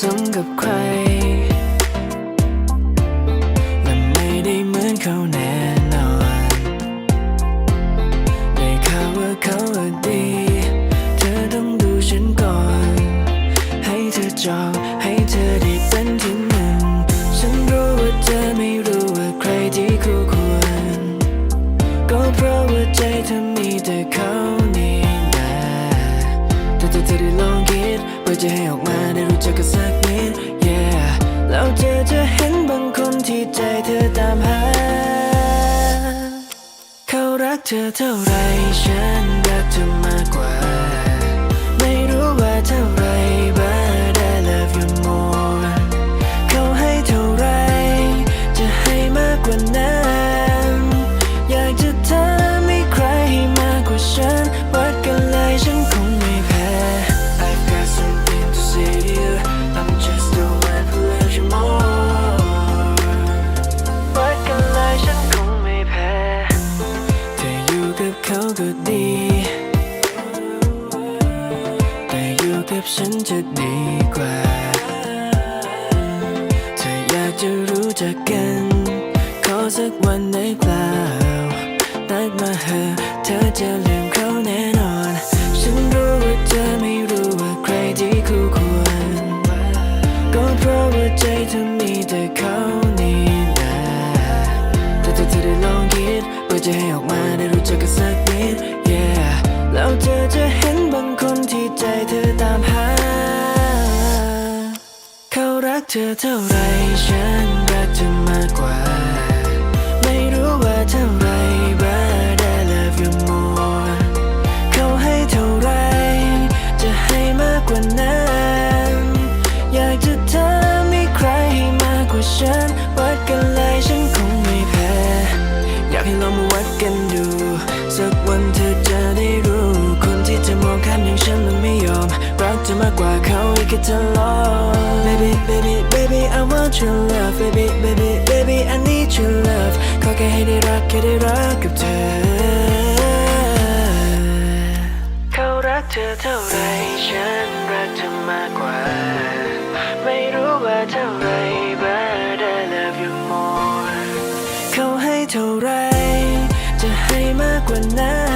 สมกับใคร และไม่ได้เหมือนเขาแน่นอนได้ข่าวว่าเขาดี เธอต้องดูฉันก่อน ให้เธอจองให้เธอได้เป็นที่หนึ่ง ฉันรู้ว่าเธอไม่รู้ว่าใครที่คู่ควร ก็เพราะว่าใจเธอมีแต่เขานี่นะถ้าเธอเธอได้ลองคิดว่าจะให้ออกมาได้รู้จักกันสัก น yeah แล้วเธอจะเห็นบางคนที่ใจเธอตามหา เขารักเธอเท่าไรฉันรักเธอมากกว่า กับฉันจะดีกว่าเธออยากจะรู้จักกัน ขอสักวันได้เปล่านัดมาเหอะเธอจะลืมเขาแน่นอน ฉันรู้ว่าเธอไม่รู้ว่าใครที่คู่ควร ก็เพราะว่าใจเธอมีแต่เขานี่นะแต่ถ้าเธอได้ลองคิดว่าจะให้ออกมา เธอเท่าไรฉันรักเธอมากกว่า ไม่รู้ว่าเท่าไร but I love you more เขาให้เท่าไร จะให้มากกว่านั้น อยากจะถามให้ใครให้มากกว่าฉัน วัดกันเลยฉันคงไม่แพ้ อยากให้ลองมาวัดกันดู สักวันเธอจะได้รู้ คนที่จะมองข้ามอย่างฉันมันไม่ยอม รักเธอมากกว่าเขาอีกแค่ทะเลาะ Baby baby your love baby baby baby I need your love ขอแค่ให้ได้รักแค่ได้รักกับเธอ เขารักเธอเท่าไรฉันรักเธอมากกว่า ไม่รู้ว่าเท่าไร but I love you more เขาให้เท่าไร จะให้มากกว่านั้น